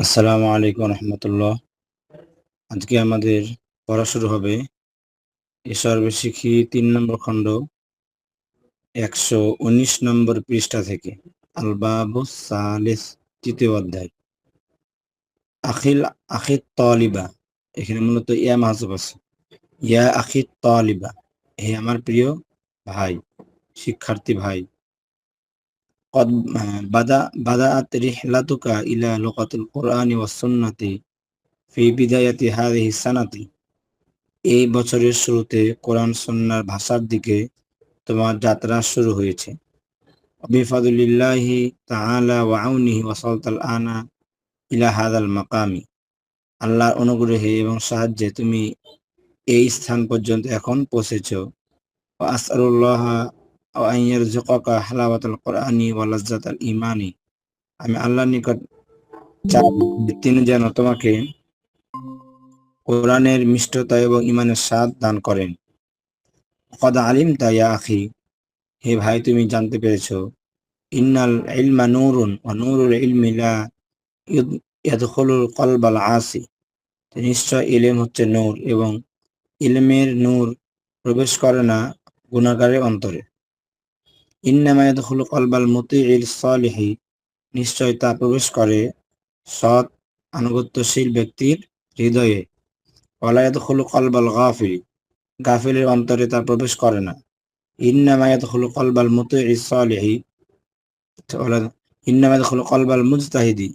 আসসালামু আলাইকুম রহমতুল্লাহ। আজকে আমাদের পড়া শুরু হবে শিখি তিন নম্বর খণ্ড, একশো উনিশ নম্বর পৃষ্ঠা থেকে, আলবাবু সালেস, তৃতীয় অধ্যায়। আখিল, আখিত তলিবা, এখানে মূলত ইয়া মাহাজব আছে। ইয়া আখিত তলিবা, হে আমার প্রিয় ভাই, শিক্ষার্থী ভাই قد بدأ بدأت رحلتك إلى لغة القرآن والسنة في بداية هذه السنة এই বছরের শুরুতে কোরআন সন্ন্যার ভাষার দিকে তোমার যাত্রা শুরু হয়েছে বিফাদুলিল্লাহি তাআলা ওয়া আউনিহি ওয়াসালতাল আনা ইলা হাদাল মাকামি আল্লাহর অনুগ্রহে এবং সাহায্যে তুমি এই স্থান পর্যন্ত এখন পৌঁছেছো আসআলুল্লাহ কোরআনি ইমানি আমি আল্লাহর নিকট তিনি যেন তোমাকে কোরআনের মিষ্টতা এবং ইমানের স্বাদ দান করেন। কদ আলিম তাইয়া আখি, হে ভাই, তুমি জানতে পেরেছ, ইন্নাল ইলমা নুরুন ও নুরুল ইলমিলা ইয়াদখুলুল কলবাল আসি। নিশ্চয় ইলেম হচ্ছে নূর এবং ইলমের নূর প্রবেশ করে না গুণাগারের অন্তরে। কলবাল নিশ্চয় তা প্রবেশ করে সৎ, আনুগত্যশীল ব্যক্তির হৃদয়ে। ওলায়াদ হলো কলবাল গাফিল, গাফিলের অন্তরে তা প্রবেশ করে না। ইন্নামায়াদ হলো কলবাল সলিহি ইন্নামায়াদ হলো কলবাল মুজতাহিদি,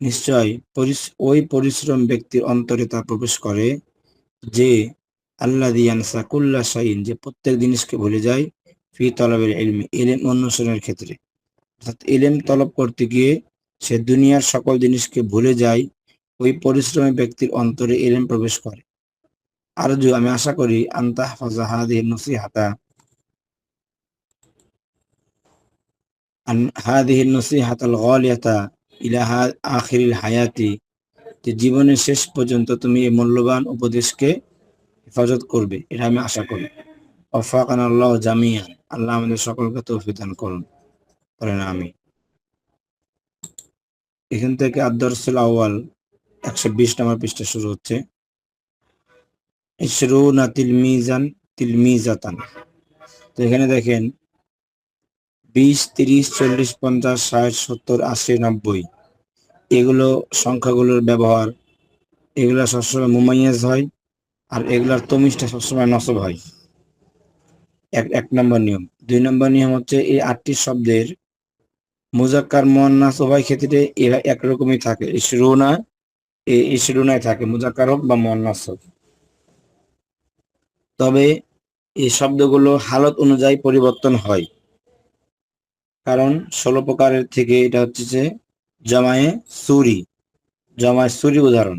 নিশ্চয় ওই পরিশ্রম ব্যক্তির অন্তরে তা প্রবেশ করে যে আল্লাহ দিয়ানসা কুল্লা শাইন যে প্রত্যেক জিনিসকে ভুলে যায় ফি তলবের ইলমি, ইলেম অন্বেষণের ক্ষেত্রে। অর্থাৎ ইলেম তলব করতে গিয়ে সে দুনিয়ার সকল জিনিসকে ভুলে যায়, ওই পরিশ্রমী ব্যক্তির অন্তরে ইলেম প্রবেশ করে। আরজু, আমি আশা করি আন্তাহ ফাজাহাদি নসিহাতা। নসিহাত আল গালিয়াতা ইলাহা আখিরিল হায়াতি, যে জীবনের শেষ পর্যন্ত তুমি এই মূল্যবান উপদেশকে হেফাজত করবে, এটা আমি আশা করি। অফাকান আল্লাহ জামিয়ান আল্লাহ আমাদের সকলকে তৌফিক দান করুন। করেন আমি। এখান থেকে আদর্সুল আওয়াল একশো বিশ নম্বর পৃষ্ঠা শুরু হচ্ছে। ইসরুনা তিলমিজান তিলমিজাতান। তো এখানে দেখেন, বিশ, তিরিশ, চল্লিশ, পঞ্চাশ, ষাট, সত্তর, আশি, নব্বই। এগুলো সংখ্যাগুলোর ব্যবহার। এগুলা সবসময় মুমাইয়াজ হয় আর এগুলার তমিজটা সবসময় নসব হয়। এক এক নম্বর নিয়ম। দুই নম্বর নিয়ম হচ্ছে এই আটটি শব্দের মুজাক্কার, মোয়ান্নাস উভয় ক্ষেত্রে এরা একরকমই থাকে। ইসরুনা ইসরুনায় থাকে, মুজাক্কার হোক বা মোয়ান্নাস হোক। তবে এই শব্দগুলো হালত অনুযায়ী পরিবর্তন হয়। কারণ ষোলো প্রকারের থেকে এটা হচ্ছে যে জমায়ে সুরি। জমায়ে সুরি উদাহরণ।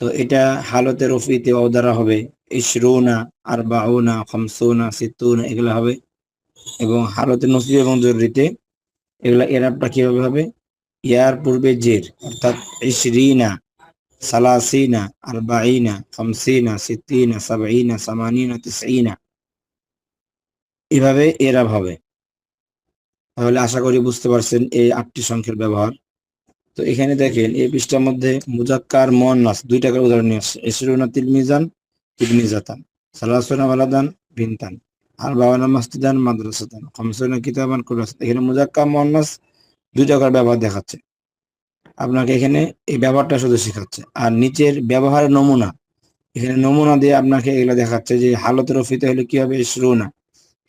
তো এটা হালতের রফিতে দ্বারা হবে। ইশরুনা আর বাউনা খমসুনা সিতুনা এগুলো হবে। এবং হালতের নসিব এবং জরুরিতে এগুলা এরাবটা কীভাবে হবে? ইয়ার পূর্বে জের, অর্থাৎ ইশরিনা, সালাসিনা আর বাইনা খমসিনা সিতিনা সাবাইনা সামানিনা তিসাইনা এভাবে এরাব হবে। তাহলে আশা করি বুঝতে পারছেন এই আটটি সংখ্যার ব্যবহার। তো এখানে দেখেন, এই পৃষ্ঠার মধ্যে মুজাক্কার নাস দুই টাকার উদাহরণ নিয়ে আসছে। এসরুনা তিলমিজান তিলমিজাতান সালাসুনা ওয়ালাদান বিনতান আর বাবানা মাস্তিদান মাদ্রাসাতান, খমসুনা কিতাবান কুরাস এখানে মুজাক্কার নাস দুই টাকার ব্যবহার দেখাচ্ছে। আপনাকে এখানে এই ব্যবহারটা শুধু শেখাচ্ছে। আর নিচের ব্যবহারের নমুনা, এখানে নমুনা দিয়ে আপনাকে এগুলো দেখাচ্ছে যে হালতের রফিতে হলে কি হবে? ইসরুনা।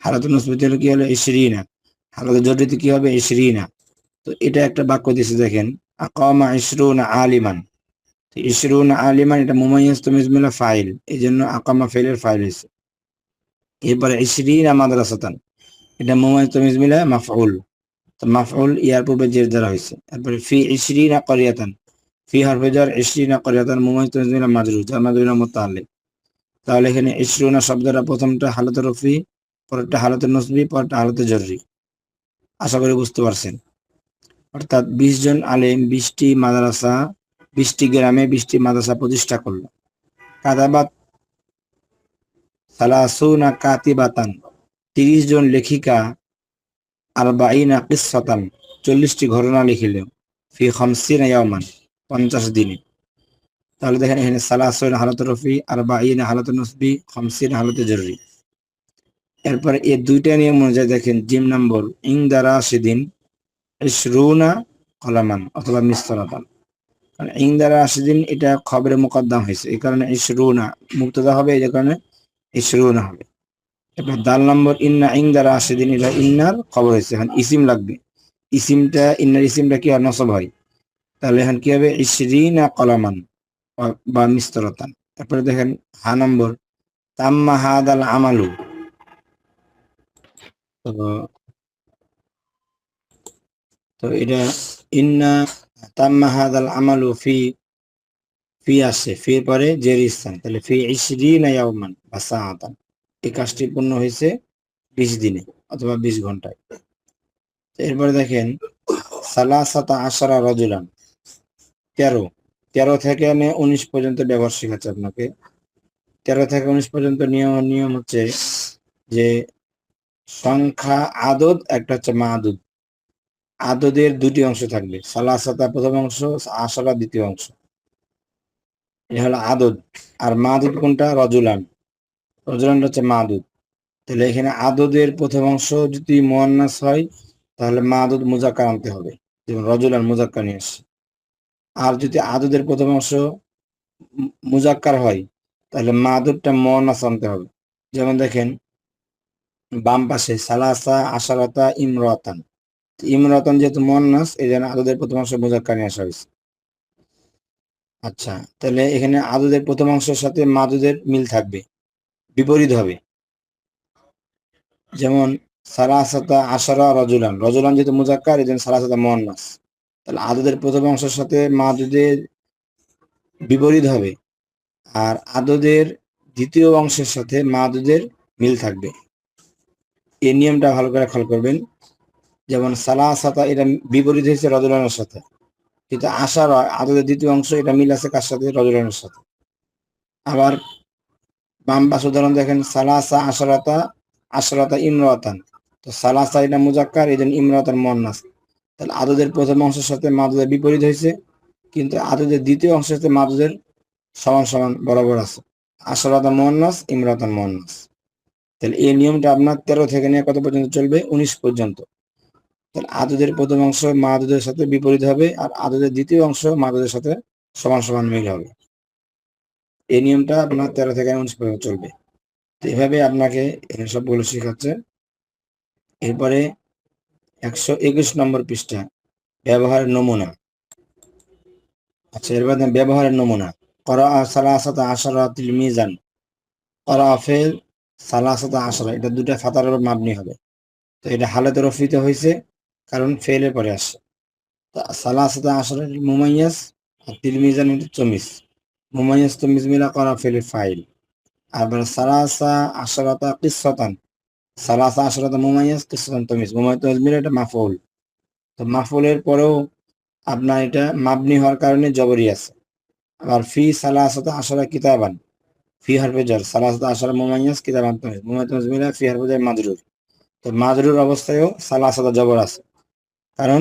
হালতের নসবিতে হলে কি হলে ইসরিনা। হালতের জটিতে কি হবে? ইসরিনা। তো এটা একটা বাক্য দিয়েছে দেখেন, আকামা ইসরুন আলিমান। ইসরুন আলিমান, এটা মুমাইয়াস তুমিজমিলা ফাইল এই জন্য আকামা ফেলের ফাইল হয়েছে এরপরে ইসরিনা মাদ্রাসাতান, এটা মুমাইয়াস তুমিজমিলা মাফউল, তো মাফউল ইয়ার পূর্বে জের দ্বারা হয়েছে তারপরে ফি ইসরিনা করিয়াতান, ফি হারফেজার ইসরিনা করিয়াতান, মুমাইয়াস তুমিজমিলা মাজরু যার মাজরুনা মুতাআল্লিক তাহলে এখানে ইসরুনা শব্দটা প্রথমটা হালতের রফি, পরেরটা হালতের নসবি, পরেরটা হালতের জরুরি। আশা করি বুঝতে পারছেন। অর্থাৎ বিশ জন আলেম, বিশটি মাদ্রাসা বিশটি গ্রামে বিশটি মাদ্রাসা প্রতিষ্ঠা করল। কাদাবাত সালাসুনা কাতিবাতান, তিরিশ জন লেখিকা আর বাইনা কিসাতান চল্লিশটি ঘটনা লিখিল ফি খমসিনা পঞ্চাশ দিনে। তাহলে দেখেন এখানে সালাসইন হালত রফি আর বাইন হালত নসবি, খমসিন হালতে জরুরি। এরপরে এই দুইটা নিয়ম অনুযায়ী দেখেন, জিম নম্বর ইং দ্বারা সেদিন ইসরুনা কলামান, অথবা মিস্তরাতান কারণ ইং দ্বারা সেদিন এটা খবরে মোকদ্দাম হয়েছে। এই কারণে ইসরুনা, মুক্তদা হবে, এই কারণে ইসরুনা হবে। এবার দাল নম্বর, ইন্না ইং দ্বারা সেদিন এটা ইন্নার খবর হয়েছে। এখন ইসিম লাগবে। ইসিমটা, ইন্নার ইসিমটা কি হয়? নসব হয়। তাহলে এখন কি হবে? ইসরিনা কলামান, বা- মিস্তরতান তারপরে দেখেন, হা নম্বর, তাম্মা হাদাল আমালু। তো তো এটা ইন্না তাম্মা হাদাল আমালু ফি ফি আসছে ফি পরে জের স্থান। তাহলে ফি ইসরিনা ইয়াওমান বা সাআতান। এই কাজটি পূর্ণ হয়েছে বিশ দিনে অথবা বিশ ঘন্টায়। এরপরে দেখেন, সালাসাতা আশারা রজুলান। তেরো তেরো থেকে এনে উনিশ পর্যন্ত ব্যবহার শেখাচ্ছে আপনাকে। তেরো থেকে উনিশ পর্যন্ত নিয়ম নিয়ম হচ্ছে যে সংখ্যা আদদ একটা হচ্ছে মাদুদ। আদদের দুটি অংশ থাকবে, সালাসাতা প্রথম অংশ, আশারা দ্বিতীয় অংশ। এটা হলো আদদ। আর মাদুদ কোনটা? রজুলান। রজুলান হচ্ছে মাদুদ। তাহলে এখানে আদদের প্রথম অংশ যদি মোয়ান্নাস হয়, তাহলে মাদুদ মুজাক্কার আনতে হবে। যেমন রজুলান মুজাক্কার নিয়ে আসছে। আর যদি আদদের প্রথম অংশ মুজাক্কার হয়, তাহলে মাদুদটা মোয়ান্নাস আনতে হবে। যেমন দেখেন, বাম পাশে সালাসা, আশারাতা, ইমরাতান। ইমরাতান যেহেতু মোয়ান্নাস এই জন্য আদদের প্রথম অংশ মুজাক্কার নিয়ে আসা হয়েছে। আচ্ছা তাহলে এখানে আদদের প্রথম অংশের সাথে মাদুদের মিল থাকবে, বিপরীত হবে। যেমন সারাসাতা আশারা রজুলান রজুলান যেহেতু মুজাক্কার এই জন্য সালাসাতা মোয়ান্নাস। তাহলে আদদের প্রথম অংশের সাথে মাদুদের বিপরীত হবে, আর আদদের দ্বিতীয় অংশের সাথে মাদুদের মিল থাকবে। এই নিয়মটা ভালো করে খেয়াল করবেন। যেমন সালাসাতা, এটা বিপরীত হয়েছে রজুলানের সাথে। কিন্তু আশার আদতের দ্বিতীয় অংশ, এটা মিল আছে কার সাথে? রজুলানের সাথে। আবার বাম পাশ উদাহরণ দেখেন, সালাসা আশারাতা, আশরাতা ইমরাতান। তো সালাসা এটা মুজাক্কার, এই জন্য ইমরাতান মন্নাস তাহলে আদদের প্রথম অংশের সাথে মাদুদের বিপরীত হয়েছে, কিন্তু আদদের দ্বিতীয় অংশের সাথে মাদুদের সমান সমান বরাবর আছে। আশরাতা মন্নাস ইমরাতান মন্নাস তাহলে এই নিয়মটা আপনার তেরো থেকে নিয়ে কত পর্যন্ত চলবে? উনিশ পর্যন্ত। তাহলে আদদের প্রথম অংশ মা মাদুদের সাথে বিপরীত হবে আর আদদের দ্বিতীয় অংশ মা মাদুদের সাথে সমান সমান মিল হবে। এই নিয়মটা আপনার তেরো থেকে উনিশ পর্যন্ত চলবে। তো এভাবে আপনাকে সবগুলো শেখাচ্ছে। এরপরে একশো একুশ নম্বর পৃষ্ঠা, ব্যবহারের নমুনা। আচ্ছা এরপর ব্যবহারের নমুনা। করা সালাসাত আশারা তিল মিজান করা ফেল সালাসাত আশারা, এটা দুটা ফাতার মাবনি হবে। তো এটা হালাতে রফিতে হয়েছে। কারণ ফেলের পরে আসে সালাসাত আশারা মুমাইয়াস আর তিল মিজান চমিস মুমাইয়াস তমিজ মিলা করা ফেলে ফাইল আবার সালাসা আশারাতা কিসসাতান। সালাসা আশারাতা মুমাইয়াস, কিসসাতান তমিজ তমিজ মিলে এটা মাফউল। তো মাফউলের পরেও আপনার এটা মাবনি হওয়ার কারণে জবরি আছে। আবার ফি সালাসাতা আশারা কিতাবান। ফি হারফে জর। সালাসাতা আশারা মুমাইয়াস, কিতাবান মুমাইয়াস তমিজ মিলে ফি হারফে জর মাজরুর তো মাজরুর অবস্থায়ও সালাসাতা জবর আছে। কারণ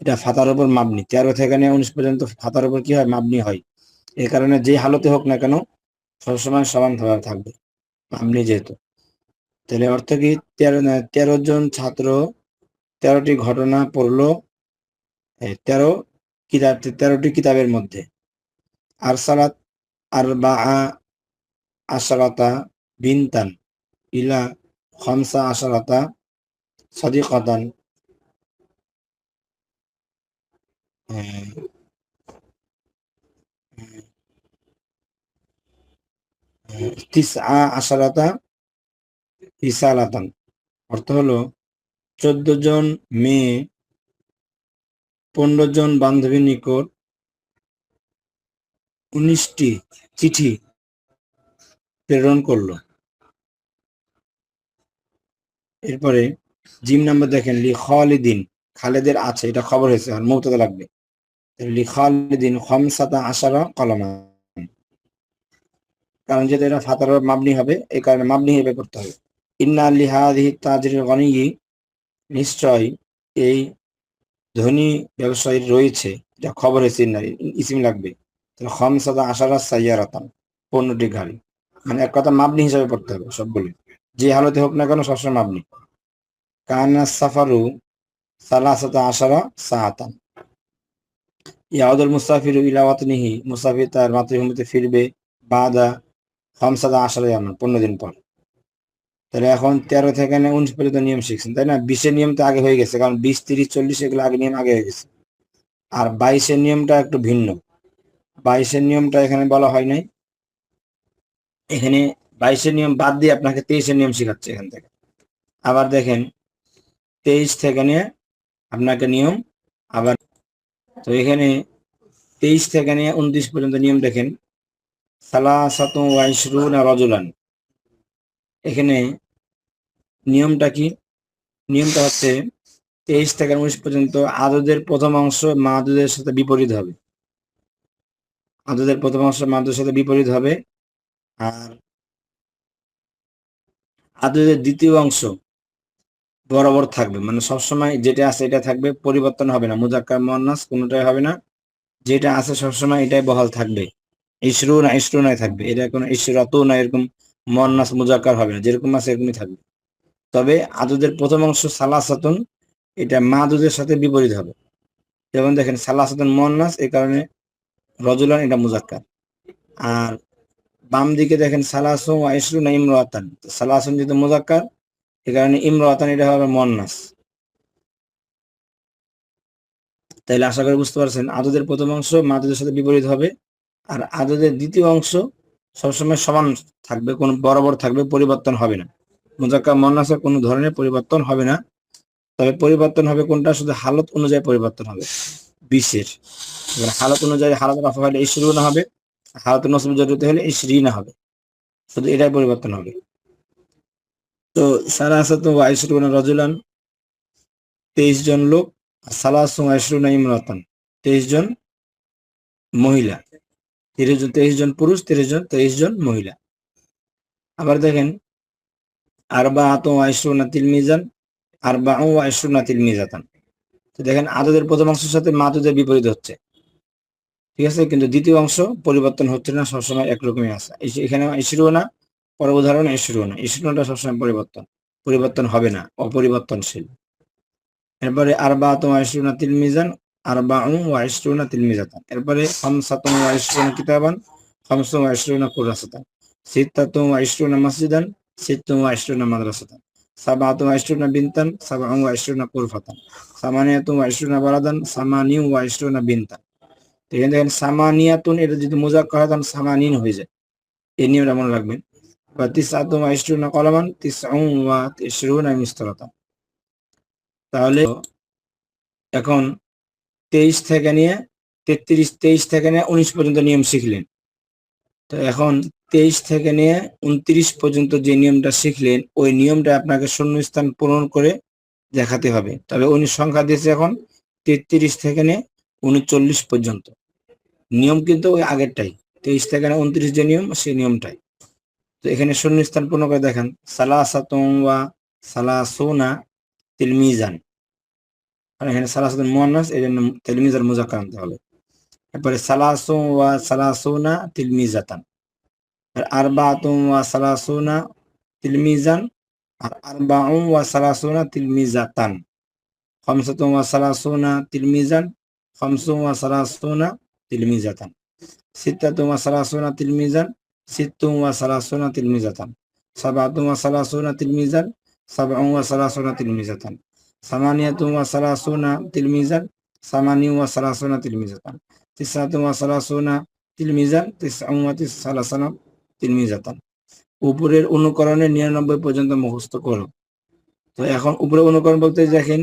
এটা ফাতার উপর মাবনি। তেরো থেকে নিয়ে উনিশ পর্যন্ত ফাতার উপর কি হয়? মাবনি হয়। এই কারণে যে হালতে হোক না কেন, সবসময় সমানভাবে থাকবে আপনি যেহেতু। তাহলে অর্থ কি? তেরো তেরো জন ছাত্র, তেরোটি ঘটনা পড়ল তেরো কিতাব, তেরোটি কিতাবের মধ্যে। আর সালাত আর বা আশারাতা বিনতান ইলা খমসা আশারাতা সদিকতান ইসালাতান অর্থ হলো চোদ্দ জন মেয়ে, পনেরো জন বান্ধবীর নিকট উনিশটি চিঠি প্রেরণ করল। এরপরে জিম নাম্বার দেখেন, লি খালিদিন, খালেদের আছে, এটা খবর হয়েছে, আর মৌতদা লাগবে। খমসাতা কারণ এটা ফাতার মাবনি হবে, এই কারণে মাবনি করতে হবে। ইন্না গনিয়ি, নিশ্চয় এই ধনী রয়েছে, যা খবরের চিহ্ন ইসিম লাগবে। তাহলে খমসাদা আশারা সাইয়ারাতান পনেরোটি গাড়ি মানে এক কথা মাবনি হিসাবে পড়তে হবে সবগুলো। যে হালতে হোক না কেন সবসময় মাবনি। কানা সাফারু সালাসাতা আশারা সাহাতান ইয়াউদুল মুসাফির ইলাওয়াতনিহি মুসাফির তার মাতৃভূমিতে ফিরবে বাদা খমসাদা আশারা ইয়ামান, পনেরো দিন পর। তাহলে এখন তেরো থেকে উনিশ পর্যন্ত নিয়ম শিখছেন, তাই না? বিশের নিয়ম তো আগে হয়ে গেছে, কারণ বিশ, তিরিশ, চল্লিশ এগুলো আগে নিয়ম আগে হয়ে গেছে। আর বাইশের নিয়মটা একটু ভিন্ন। বাইশের নিয়মটা এখানে বলা হয় নাই। এখানে বাইশের নিয়ম বাদ দিয়ে আপনাকে তেইশের নিয়ম শেখাচ্ছে এখান থেকে। আবার দেখেন, তেইশ থেকে নিয়ে আপনাকে নিয়ম আবার তো এখানে তেইশ থেকে নিয়ে উনত্রিশ পর্যন্ত নিয়ম দেখেন। সালাসাতু ওয়াইশরুনা রজুলান। এখানে নিয়মটা কি? নিয়মটা হচ্ছে তেইশ থেকে উনিশ পর্যন্ত আদদের প্রথম অংশ মাদুদের সাথে বিপরীত হবে। আদদের প্রথম অংশ মাদুদের সাথে বিপরীত হবে। আর আদদের দ্বিতীয় অংশ বরাবর থাকবে। মানে সবসময় যেটা আছে এটা থাকবে, পরিবর্তন হবে না। মুজাক্কার মন্নাস কোনোটাই হবে না। যেটা আছে সবসময় এটাই বহাল থাকবে। ইসরু না ইসরু নাই থাকবে। এটা কোনো ইসরাতও না, এরকম মন্নাস মুজাক্কার হবে না। যেরকম আছে এরকমই থাকবে। তবে আদুদের প্রথম অংশ সালাসাতুন, এটা মাদুদের সাথে বিপরীত হবে। যেমন দেখেন, সালাসাতুন মন্নাস এই কারণে রজুলান এটা মুজাক্কার। আর বাম দিকে দেখেন সালাসুন ইসরু না ইমরাতান। সালাসুন যেহেতু মুজাক্কার এই কারণে ইমরাতান এটা হবে মন্নাস তাইলে আশা করি বুঝতে পারছেন, আদদের প্রথম অংশ মাদুদের সাথে বিপরীত হবে, আর আদদের দ্বিতীয় অংশ সবসময় সমান থাকবে, কোনো বরাবর থাকবে, পরিবর্তন হবে না। মুজাক্কা মন্নাসের কোনো ধরনের পরিবর্তন হবে না, তবে পরিবর্তন হবে কোনটা? শুধু হালত অনুযায়ী পরিবর্তন হবে, বিশের। হালত অনুযায়ী হালত রাফা হলে এই শুরু না হবে, হালত নসব জড়িত হলে এই শ্রী না হবে, শুধু এটাই পরিবর্তন হবে। তো সারা আসাত আইসরুনা রজুলান, তেইশ জন লোক সালাসু আইসরুনা ইমরাতান, তেইশ জন মহিলা। তিরিশ জন, তেইশ জন পুরুষ, তিরিশ জন, তেইশ জন মহিলা। আবার দেখেন আরবা আত আইসরুনা তিল মিজান আরবা ও আইসরুনা তিল মিজাতান তো দেখেন, আদদের প্রথম অংশের সাথে মাতুদের বিপরীত হচ্ছে। ঠিক আছে? কিন্তু দ্বিতীয় অংশ পরিবর্তন হচ্ছে না, সবসময় একরকমই আসা এখানে ইসরু না পরে উদাহরণ না ইসরুটা সবসময় পরিবর্তন পরিবর্তন হবে না অপরিবর্তনশীল এরপরে আরবা আত আইসরুনা তিল মিজান আরবা ও আইসরুনা তিল মিজাতান এরপরে খামসাতুন ওয়া কিতাবান খামসুন ওয়া কুরাসাতান সিত্তাতুন ওয়া মসজিদান সিত্তুন ওয়া মাদ্রাসাতান ওয়া বিনতান সাবাউন ওয়া কুরফাতান ওয়া সামানিউ ওয়া দেখেন সামানিয়াতুন এটা যদি মুজাক্কার হয় তখন সামানিন হয়ে যায় এই নিয়মটা মনে রাখবেন ইশরুনা কলামান তিসউন ওয়া ইশরুনা মিসতারাতান তাহলে এখন তেইশ থেকে নিয়ে তেত্রিশ, তেইশ থেকে নিয়ে উনিশ পর্যন্ত নিয়ম শিখলেন। তো এখন তেইশ থেকে নিয়ে উনত্রিশ পর্যন্ত যে নিয়মটা শিখলেন, ওই নিয়মটা আপনাকে শূন্যস্থান পূরণ করে দেখাতে হবে। তবে উনি সংখ্যা দিয়েছে এখন তেত্রিশ থেকে নিয়ে উনচল্লিশ পর্যন্ত। নিয়ম কিন্তু ওই আগেরটাই। তেইশ থেকে উনত্রিশ যে নিয়ম, সেই নিয়মটাই। তো এখানে শূন্যস্থান পূর্ণ করে দেখেন। সালাসাতুন ওয়া সালাসুনা তিলমিজান। আর এখানে সালাসুন মুয়ান্নাস এই জন্য তিলমিজার মুজাক্কার আনতে হবে। এরপরে সালাসু ওয়া সালাসুনা তিলমিজাতান। আর আরবাতুন ওয়া সালাসুনা তিলমিজান, আর আরবাউ ওয়া সালাসুনা তিলমিজাতান। খামসাতুন ওয়া সালাসুনা তিলমিজান, খামসুন ওয়া সালাসুনা তিলমিজাতান। সিত্তাতুন ওয়া সালাসুনা তিলমিজান সিত্তুন ওয়া সালাসুনা তিলমিজাতান সাবাতুন ওয়া সালাসুনা তিলমিজান সাবউন ওয়া সালাসুনা তিলমিজাতান সামানিয়াতুন ওয়া সালাসুনা তিলমিজান সামানি ওয়া সালাসুনা তিলমিজাতান তিসআতুন ওয়া সালাসুনা তিলমিজান তিসউন ওয়া তিসালাসানা তিলমিজাতান উপরের অনুকরণে নিরানব্বই পর্যন্ত মুখস্থ করো। তো এখন উপরে অনুকরণ বলতে দেখেন,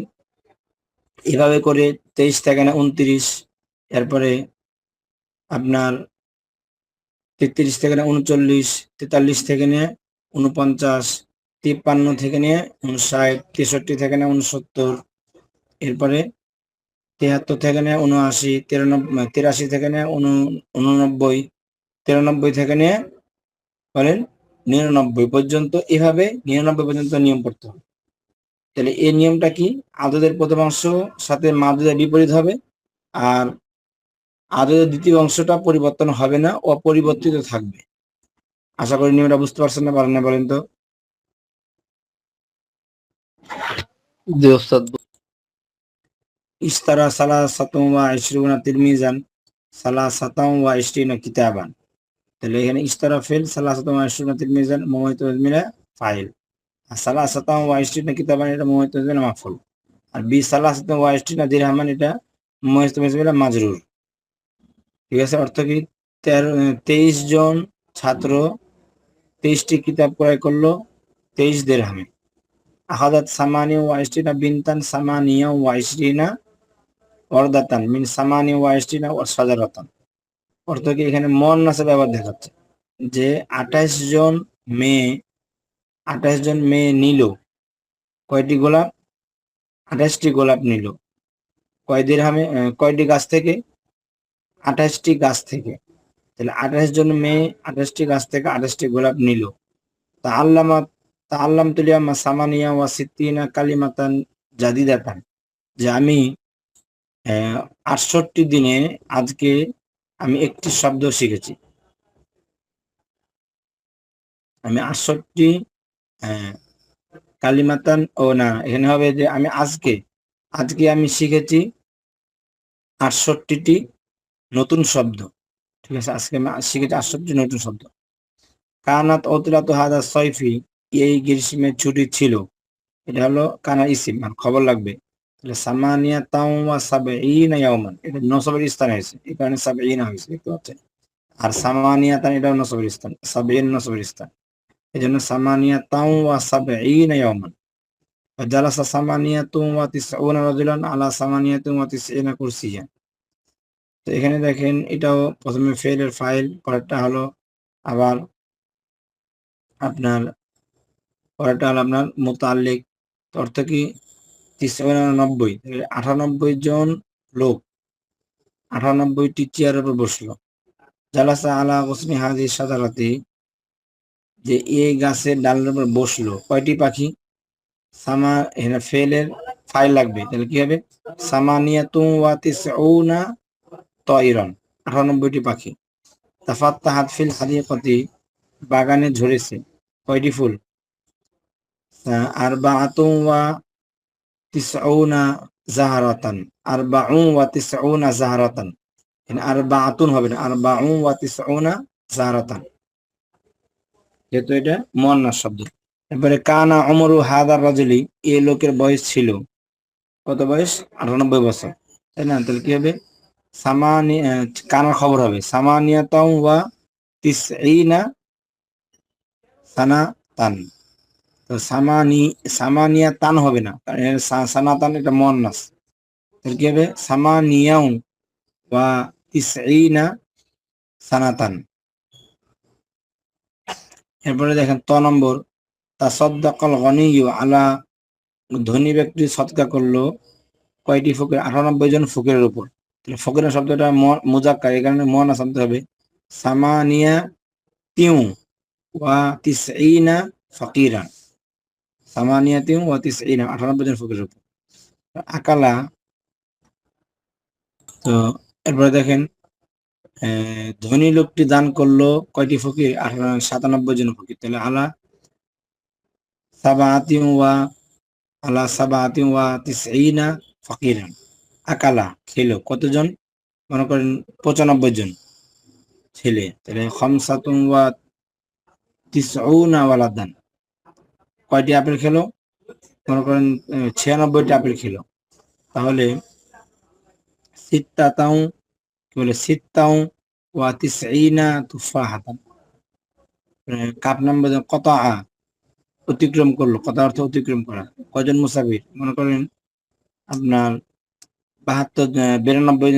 এভাবে করে তেইশ থেকে না উনত্রিশ এরপরে আপনার তেত্রিশ থেকে না উনচল্লিশ, তেতাল্লিশ থেকে নিয়ে উনপঞ্চাশ, তিপ্পান্ন থেকে নিয়ে উনষাট তেষট্টি থেকে নিয়ে উনসত্তর এরপরে তিয়াত্তর থেকে নিয়ে উনআশি তিরানব্বই তিরাশি থেকে নিয়ে উননব্বই, তিরানব্বই থেকে নিয়ে বলেন নিরানব্বই পর্যন্ত এভাবে নিরানব্বই পর্যন্ত নিয়ম পড়তে হবে। তাহলে এই নিয়মটা কি? আদদের প্রথমাংশ সাথে মাদুদের বিপরীত হবে। আর আদতের দ্বিতীয় অংশটা পরিবর্তন হবে না অপরিবর্তিত থাকবে। আশা করি নিয়মটা বুঝতে পারছেন না পারেন না বলেন তো? ইস্তারা সালা সাতম ওয়া ইশরুনা তিরমিজান সালা সাতাম ওয়া ইশরিনা কিতাবান। তাহলে এখানে ইস্তারা ফেল সালা সাতাম ওয়া ইশরুনা তিরমিজান মোহিত মিলা ফাইল। আর সালা সাতাম ওয়া ইশরিনা কিতাবান এটা মোহিত মিলা মাফুল। আর বি সালা সাতাম ওয়া ইশরিনা দিরহামান এটা মোহিত মিলা মাজরুর। ঠিক আছে? অর্থ কি? তেরো তেইশ জন ছাত্র তেইশটি কিতাব ক্রয় করল তেইশ দেড়হামে আহাদাত সামানিয়া ওয়াইশটিনা বিনতান সামানিয়া ওয়াইশরিনা অর্দাতান। মিন সামানিয়া ওয়াইশটিনা ওয়া সাজারাতান। অর্থ কি? এখানে মন নাসে ব্যবহার দেখাচ্ছে যে আঠাশ জন মেয়ে আঠাশ জন মেয়ে নিল। কয়টি গোলাপ? আঠাশটি গোলাপ নিল। কয় দিরহামে আহ, কয়টি গাছ থেকে? আঠাশটি গাছ থেকে। তাহলে আঠাশ জন মেয়ে আঠাশটি গাছ থেকে আঠাশটি গোলাপ নিল। তা আল্লামা, তা আল্লাম তুলিয়া মা সামানিয়া ওয়া সিদ্দিনা কালিমাতান জাদিদাতান যে আমি আটষট্টি দিনে আজকে আমি একটি শব্দ শিখেছি। আমি আটষট্টি কালিমাতান, ও না, এখানে হবে যে আমি আজকে আজকে আমি শিখেছি আটষট্টিটি নতুন শব্দ। ঠিক আছে, আজকে শিখেছি আশ্চর্য নতুন শব্দ। কানাত অতিরাত হাদা সৈফি এই গ্রীষ্মের ছুটি ছিল। এটা হলো কানা ইসিম মানে খবর লাগবে। তাহলে সামানিয়া তাও সাবে ইনা ইয়ামান এটা নসবের স্থানে হয়েছে। এই কারণে সাবে না হয়েছে, দেখতে পাচ্ছেন? আর সামানিয়া তান এটাও নসবের স্থান। সাবে ইন নসবের স্থান। এই জন্য সামানিয়া তাওয়া সাবে ইনা ইয়ামান জালাসা সামানিয়া তুমা তিস ওনা রাজুলান আলা সামানিয়া তুমা তিস এনা কুরসিয়ান। তো এখানে দেখেন এটাও প্রথমে ফেলের ফাইল পরেরটা হলো আবার আপনার, পরেরটা হলো আপনার মোতাল্লিক। অর্থ কি? নব্বই। আটানব্বই জন লোক আটানব্বইটি চেয়ারের উপর বসল। জালাসা আলা হোসনি হাজি সাদারাতে, যে এই গাছের ডালের উপর বসল। কয়টি পাখি? সামা, এখানে ফেলের ফাইল লাগবে। তাহলে কি হবে? সামানিয়াতুম ওয়া তিসউনা তয়রন আটানব্বইটি পাখি। তাফাত্তাহাত ফিল হাদিকাতি বাগানে ঝরেছে, কয়টি ফুল? আরবাআতুম ওয়া তিসউনা জাহারাতান। আরবাউ ওয়া তিসউনা জাহারাতান। এখানে আরবাআতুন হবে না আরবাউ ওয়া তিসউনা জাহারাতান। যেহেতু এটা মুয়ান্নাস শব্দ। এরপরে কানা অমরু হাদার রাজুলি এই লোকের বয়স ছিল। কত বয়স? আটানব্বই বছর। তাই না? তাহলে কি হবে? সামানি কানার খবর হবে। সামানিয়াতাও ওয়া তিসঈনা সানা তান তো সামানি সামানিয়া তান হবে না। সানাতান এটা মন্নাস তাহলে কি হবে? সামানিয়াও ওয়া তিসঈনা সানাতান। এরপরে দেখেন ত নম্বর। তাসদ্দাকাল গনিয়ু আলা ধনী ব্যক্তি সৎকা করল কয়টি ফকির? আটানব্বই জন ফকিরের উপর। ফকিরের শব্দটা ম- মুজাক্কার এই কারণে মন শব্দ হবে। সামানিয়া তিউ ওয়া তিসঈনা ফকিরা। সামানিয়া তিউ ওয়া তিসঈনা আটানব্বই জন ফকির উপর আকালা, তো এরপরে দেখেন ধনী লোকটি দান করল কয়টি ফকির? সাতানব্বই জন ফকির। তাহলে আলা সাবাতি ওয়া, আলা সাবাতি ওয়া তিস তিসঈনা ফকিরান আকালা খেলো কতজন? মনে করেন পঁচানব্বই জন ছেলে। তাহলে খমসাতুন ওয়া কয়টি আপেল খেলো? মনে করেন ছিয়ানব্বইটি আপেল খেলো। তাহলে সিত্তাতাউ কি বলে সিত্তাউ ওয়া তিসঈনা তুফাহাতান। আহ, কাপ নাম্বার কত আ অতিক্রম করল। কত অর্থ অতিক্রম করা। কয়জন মুসাফির? মনে করেন আপনার বাহাত্তর বিরানব্বই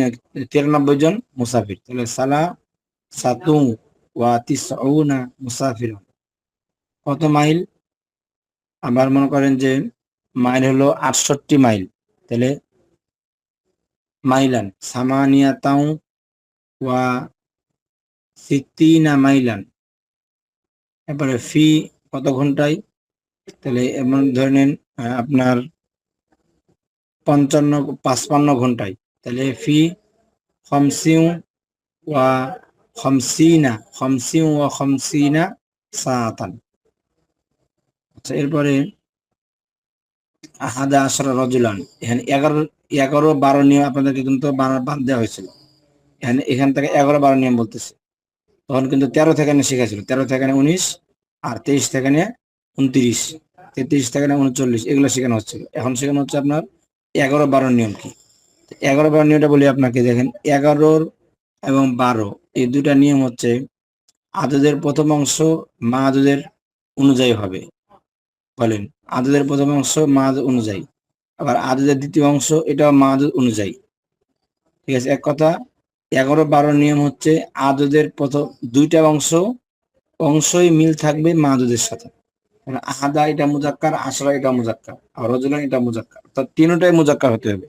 তিরানব্বই জন মুসাফির। তাহলে সালা সাতু ওয়া মুসাফির। কত মাইল? আবার মনে করেন যে মাইল হলো আটষট্টি মাইল। তাহলে মাইলান সামানিয়া তাও ওয়া সিদ্দিনা মাইলান। এরপরে ফি কত ঘন্টায়? তাহলে এমন ধরে নেন আপনার পঞ্চান্ন, পাঁচপান্ন ঘন্টায় তাহলে ফি খমসিউ ওয়া খমসিনা খমসিউ ওয়া খমসিনা সাতান। আচ্ছা এরপরে আহাদা আশরা রজুলান। এখানে এগারো এগারো, বারো নিয়ম আপনাদেরকে কিন্তু বাদ দেওয়া হয়েছিল। এখানে, এখান থেকে এগারো, বারো নিয়ম বলতেছে। তখন কিন্তু তেরো থেকে নিয়ে শেখাছিল তেরো থেকে উনিশ আর তেইশ থেকে উনত্রিশ। তেত্রিশ থেকে উনচল্লিশ। এগুলো শেখানো হচ্ছিল। এখন শেখানো হচ্ছে আপনার এগারো বারো নিয়ম কি? এগারো বারো নিয়মটা বলি আপনাকে, দেখেন, এগারোর এবং বারো, এই দুটা নিয়ম হচ্ছে আদদের প্রথম অংশ মা আদদের অনুযায়ী হবে। বলেন, আদদের প্রথম অংশ মা অনুযায়ী, আবার আদদের দ্বিতীয় অংশ এটাও মা অনুযায়ী। ঠিক আছে, এক কথা এগারো বারো নিয়ম হচ্ছে আদদের প্রথম দুইটা অংশ, অংশই মিল থাকবে মা আদদের সাথে। আহাদা এটা মুজাক্কার আসরা এটা মুজাক্কার, আর রজুলান এটা মুজাক্কার। অর্থাৎ তিনটাই মুজাক্কার হতে হবে।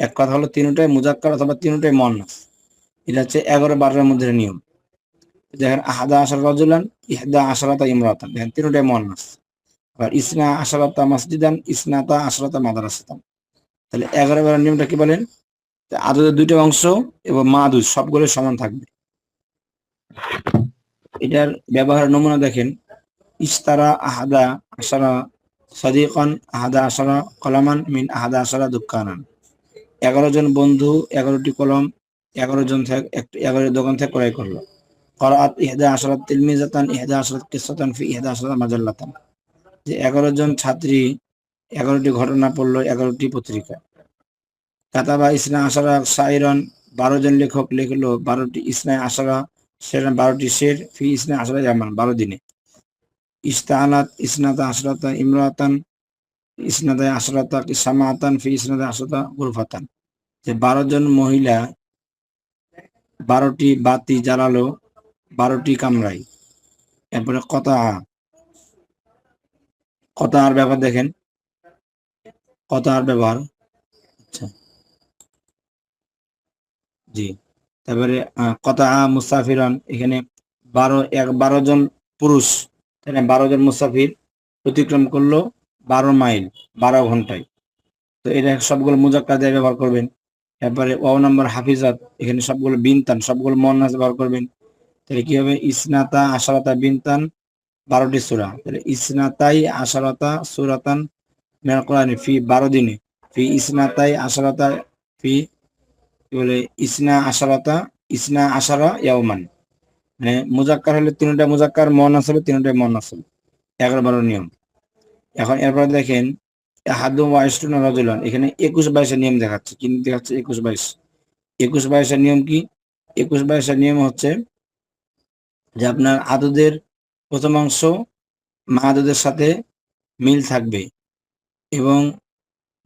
এক কথা হলো তিনটাই মুজাক্কার অথবা তিনটাই মন্নাস এটা হচ্ছে এগারো বারোর মধ্যে নিয়ম। দেখেন আহাদা আশার, রজুলান, ইহদা, আশরাতা ইমরাতান দেখেন তিনটাই মন্নাস আর ইসনা, আশরাতা, মসজিদান, ইসনাতা, আশরাতা, মাদারাসাতান। তাহলে এগারো বারো নিয়মটা কি বলেন? আদরের দুইটা অংশ এবং মা দুধ সবগুলো সমান থাকবে। এটার ব্যবহার নমুনা দেখেন। ইস্তারা আহাদা আশারা, সদিকন আহাদা আশারা, কলামান মিন আহাদা আশারা দুঃখানান এগারো জন বন্ধু, এগারোটি কলম, এগারো জন থেকে এগারো দোকান থেকে ক্রয় করল। করাত ইহদা আশরাত তিলমিজাতান, ইহদা আশরাত কিসাতান, ফি ইহদা আশরাত মাজাল্লাতান। যে এগারো জন ছাত্রী, এগারোটি ঘটনা পড়ল, এগারোটি পত্রিকা। কাতাবা ইসনা আশারা সাইরন, বারো জন লেখক লিখলো, বারোটি ইসনা আশারা সেরা বারোটি শের, ফি ইসনা আশারা জামান, বারো দিনে। ইস্তাহানাত ইসনাতা আশরাতা ইমরাতান ইসনাদা আশরাতা সামাতান, ফি ইসনাদা আশরাতা গুরফাতান। যে বারো জন মহিলা বারোটি বাতি জ্বালালো, বারোটি কামরাই এরপরে কতা, কতার ব্যাপার দেখেন। কতার ব্যবহার আচ্ছা। জি, তারপরে কতা মুসাফিরন, এখানে বারো, এক, বারো জন পুরুষ। না বারো জন মুসাফির অতিক্রম করল বারো মাইল, বারো ঘন্টায়। তো এটা সবগুলো মুজাক্কা দিয়ে ব্যবহার করবেন। তারপরে ও নম্বর হাফিজাত, এখানে সবগুলো বিনতান, সবগুলো মন্নাস ব্যবহার করবেন। তাহলে কি হবে? ইসনাতা আশারাতা বিনতান বারোটি সুরা। তাহলে ইসনাতাই আশারাতা সুরাতান মেরা কোরআনে ফি বারো দিনে। ফি ইসনাতাই আশারাতা ফি কি বলে? ইসনা আশারাতা, ইসনা আশারা ইয়াওমান মানে মুজাক্কার হলে তিনটা মুজাক্কার মন আসলে তিনটাই মন আসলে এগারো বারো নিয়ম। এখন এরপর দেখেন হাদু ওয়াইস্টুনা রজুলান, এখানে একুশ বাইশের নিয়ম দেখাচ্ছে। কি দেখাচ্ছে? একুশ বাইশ একুশ বাইশের নিয়ম কি? একুশ বাইশের নিয়ম হচ্ছে যে আপনার আদুদের প্রথম অংশ মা আদদের সাথে মিল থাকবে এবং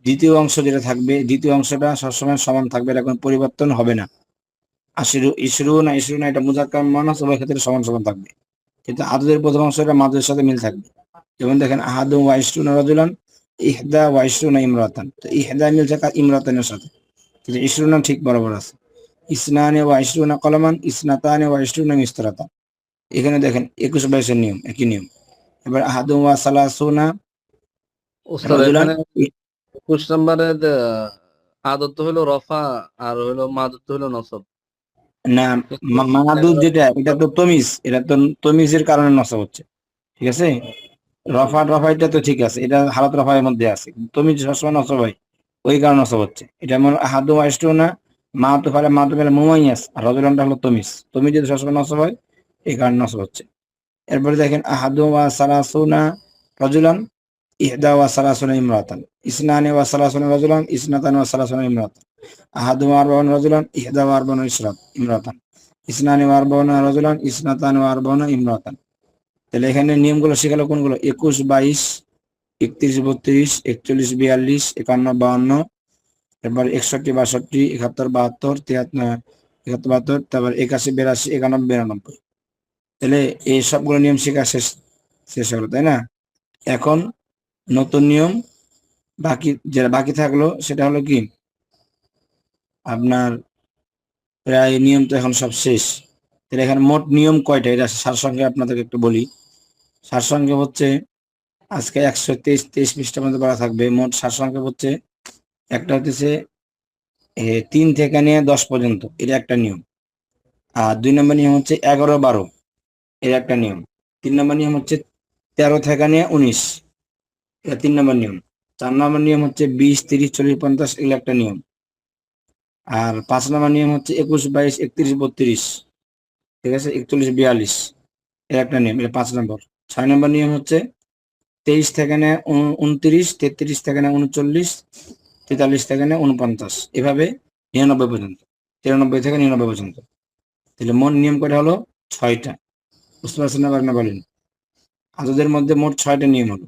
দ্বিতীয় অংশ যেটা থাকবে, দ্বিতীয় অংশটা সবসময় সমান থাকবে, এটা কোনো পরিবর্তন হবে না। আশিরু ইসরু না ইসরু না এটা মুজাক্কার উভয় ক্ষেত্রে সমান সমান থাকবে। কিন্তু আদদের প্রথম অংশটা মাদুদের সাথে মিল থাকবে। যেমন দেখেন আহাদু ওয়াইস্টুনা রাজুলান ইহদা ওয়াইস্টুনা ইমরাতান। তো ইহদা মিলছে কার ইমরাতানের সাথে। কিন্তু ইসরুনা ঠিক বরাবর আছে। ইসনানে ওয়াইস্টুনা কলমান ইসনাতানে ওয়াইস্টুনা মিস্তরাতান। এখানে দেখেন একুশ বাইশের নিয়ম একই নিয়ম। এবার আহাদু ওয়া সালাসুনা একুশ নম্বরে আদত হলো রফা আর হলো মাদত হলো নসব। না মা- মাহাদুর যেটা এটা তো তমিজ এটা তো তমিজের কারণে নষ্ট হচ্ছে ঠিক আছে? রফা রফাইটা তো ঠিক আছে এটা হালত রফাইয়ের মধ্যে আছে তমিজ সবসময় নষ্ট হয় ওই কারণে নষ্ট হচ্ছে। এটা মনে হাদু আইস্টু না মা তো পারে মা তো পারে মুমাইয়াস আর রজুলানটা হলো তমিজ তমিজ যদি সবসময় নষ্ট হয় এই কারণে নষ্ট হচ্ছে। এরপরে দেখেন আহাদু ওয়া সালাসুনা রজুলান ইহদা ওয়া সালাসুনা ইমরাতান ইসনানে ওয়া সালাসুনা রজুলান ইসনাতান ওয়া সালাসুনা ইমরাতান। আহাদু আরবাউন রাজুলান, ইহদা আরবাউন ইসরাত, ইমরাতান। ইসনানি আরবাউন রাজুলান, ইসনাতান আরবাউন ইমরাতান। তাহলে এখানে নিয়মগুলো শেখালো কোনগুলো? একুশ, বাইশ, একত্রিশ, বত্রিশ, একচল্লিশ, বিয়াল্লিশ, একান্ন বাউন্ন এরপর একষট্টি, বাষট্টি, একাত্তর, বাহাত্তর, তিয়াত্তর একাত্তর, বাহাত্তর, তারপর একাশি, বিরাশি, একানব্বই, বিরানব্বই। তাহলে এই সবগুলো নিয়ম শেখা শেষ শেষ হলো, তাই না? এখন নতুন নিয়ম বাকি, যেটা বাকি থাকল সেটা হলো কি? আপনার প্রায় নিয়ম তো এখন সব শেষ। তাহলে এখানে মোট নিয়ম কয়টা? এটা সারসংক্ষেপ আপনাদেরকে একটু বলি। সারসংক্ষেপ হচ্ছে আজকে একশো তেইশ তেইশ পৃষ্ঠার মধ্যে বলা থাকবে। মোট সারসংক্ষেপ হচ্ছে একটা হচ্ছে তিন থেকে নিয়ে দশ পর্যন্ত। এটা একটা নিয়ম। আর দুই নম্বর নিয়ম হচ্ছে এগারো, বারো। এর একটা নিয়ম। তিন নম্বর নিয়ম হচ্ছে তেরো থেকে নিয়ে উনিশ। এটা তিন নম্বর নিয়ম। চার নম্বর নিয়ম হচ্ছে বিশ, তিরিশ, চল্লিশ, পঞ্চাশ, এগুলো একটা নিয়ম। আর পাঁচ নম্বর নিয়ম হচ্ছে একুশ, বাইশ, একত্রিশ, বত্রিশ। ঠিক আছে? একচল্লিশ, বিয়াল্লিশ। এর একটা নিয়ম এটা পাঁচ নম্বর। ছয় নম্বর নিয়ম হচ্ছে তেইশ থেকে নেয় উনত্রিশ, তেত্রিশ থেকে নেয় উনচল্লিশ, তেতাল্লিশ থেকে নেয় উনপঞ্চাশ। এভাবে নিরানব্বই পর্যন্ত, তিরানব্বই থেকে নিরানব্বই পর্যন্ত। তাহলে মোট নিয়ম কটা হলো? ছয়টা। বুঝতে পারছেন না বলেন? আদদের মধ্যে মোট ছয়টা নিয়ম হলো।